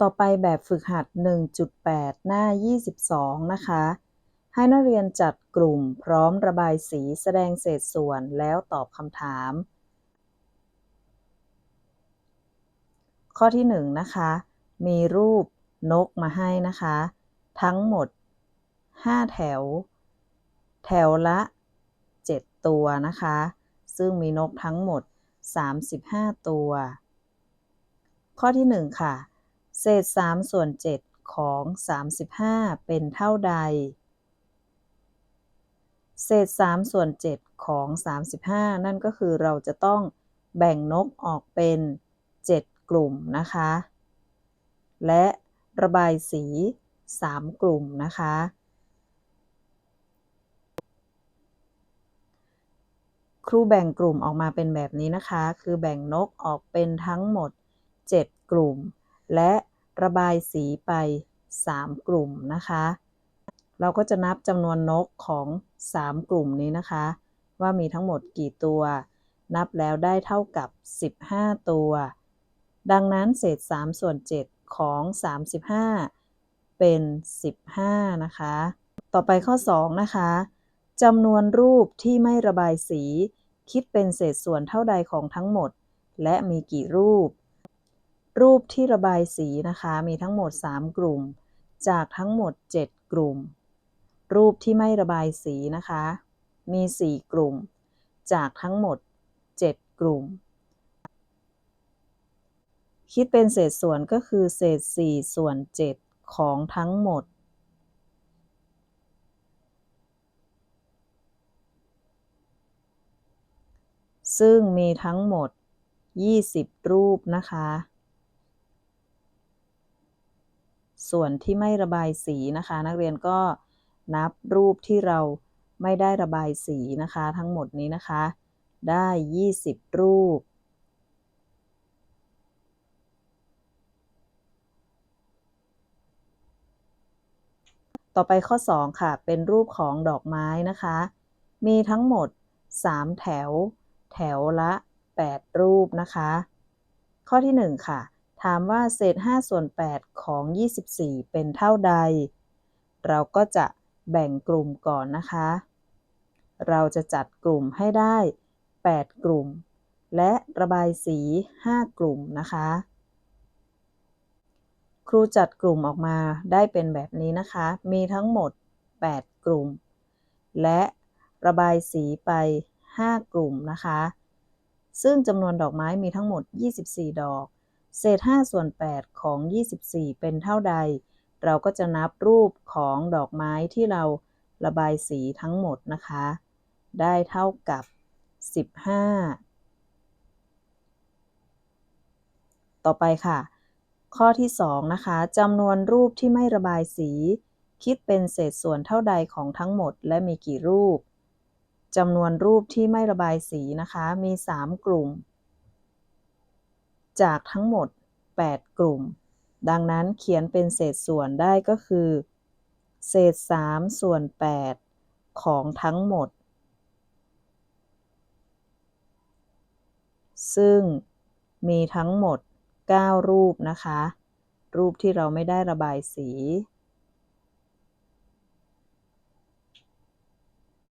ต่อไปแบบฝึกหัด 1.8 หน้า 22 นะคะ ให้นักเรียนจัดกลุ่มพร้อมระบายสีแสดงเศษส่วนแล้วตอบคำถาม ข้อที่ 1 นะคะ มีรูปนกมาให้นะคะ ทั้งหมด 5 แถว แถวละ 7 ตัวนะคะ ซึ่งมีนกทั้งหมด 35 ตัว ข้อที่ 1 ค่ะ เศษ3ส่วน7ของ35เป็นเท่าใด เศษ3ส่วน7ของ35นั่นก็คือเราจะต้องแบ่งนกออกเป็น7กลุ่มนะคะ และระบายสี3กลุ่มนะคะครูแบ่งกลุ่มออกมาเป็นแบบนี้นะคะ คือแบ่งนกออกเป็นทั้งหมด 7 กลุ่ม และระบายสีไป 3 กลุ่มนะคะ เราก็จะนับจำนวนนกของ 3 กลุ่มนี้นะคะ ว่ามีทั้งหมดกี่ตัว นับแล้วได้เท่ากับ 15 ตัว ดังนั้นเศษ 3 ส่วน 7 ของ 35 เป็น 15 นะคะ ต่อไปข้อ 2 นะคะจำนวนรูปที่ไม่ระบายสี คิดเป็นเศษส่วนเท่าใดของทั้งหมด และมีกี่รูป รูปที่ระบายสีนะคะมีทั้งหมด 3 กลุ่ม จากทั้งหมด 7 กลุ่ม รูปที่ไม่ระบายสีนะคะ มี 4 กลุ่ม จากทั้งหมด 7 กลุ่ม คิดเป็นเศษส่วนก็คือเศษ 4 ส่วน 7 ของทั้งหมดซึ่งมีทั้งหมด 20 รูปนะคะ ส่วนที่ไม่ระบายสีนะคะ นักเรียนก็นับรูปที่เราไม่ได้ระบายสีนะคะ ทั้งหมดนี้นะคะ ได้ 20 รูป ต่อไปข้อ 2 ค่ะ เป็นรูปของดอกไม้นะคะ มีทั้งหมด 3 แถว แถวละ 8 รูปนะคะ ข้อที่ 1 ค่ะ ถามว่าเศษ 5 ส่วน 8 ของ 24 เป็นเท่าใด เราก็จะแบ่งกลุ่มก่อนนะคะ เราจะจัดกลุ่มให้ได้ 8 กลุ่ม และระบายสี 5 กลุ่มนะคะ ครูจัดกลุ่มออกมาได้เป็นแบบนี้นะคะ มีทั้งหมด 8 กลุ่ม และระบายสีไป 5 กลุ่มนะคะ ซึ่งจำนวนดอกไม้มีทั้งหมด 24 ดอก เศษ5ส่วน8ของ 24 เป็นเท่าใด เราก็จะนับรูปของดอกไม้ที่เราระบายสีทั้งหมดนะคะ ได้เท่ากับ 15 ต่อไปค่ะ ข้อที่ 2 นะคะจำนวนรูปที่ไม่ระบายสี คิดเป็นเศษส่วนเท่าใดของทั้งหมดและมีกี่รูปจำนวนรูปที่ไม่ระบายสีนะคะ มี 3 กลุ่ม จากทั้งหมด 8 กลุ่ม ดังนั้นเขียนเป็นเศษส่วนได้ก็คือ เศษ 3 ส่วน 8 ของทั้งหมด ซึ่งมีทั้งหมด 9 รูปนะคะ รูปที่เราไม่ได้ระบายสี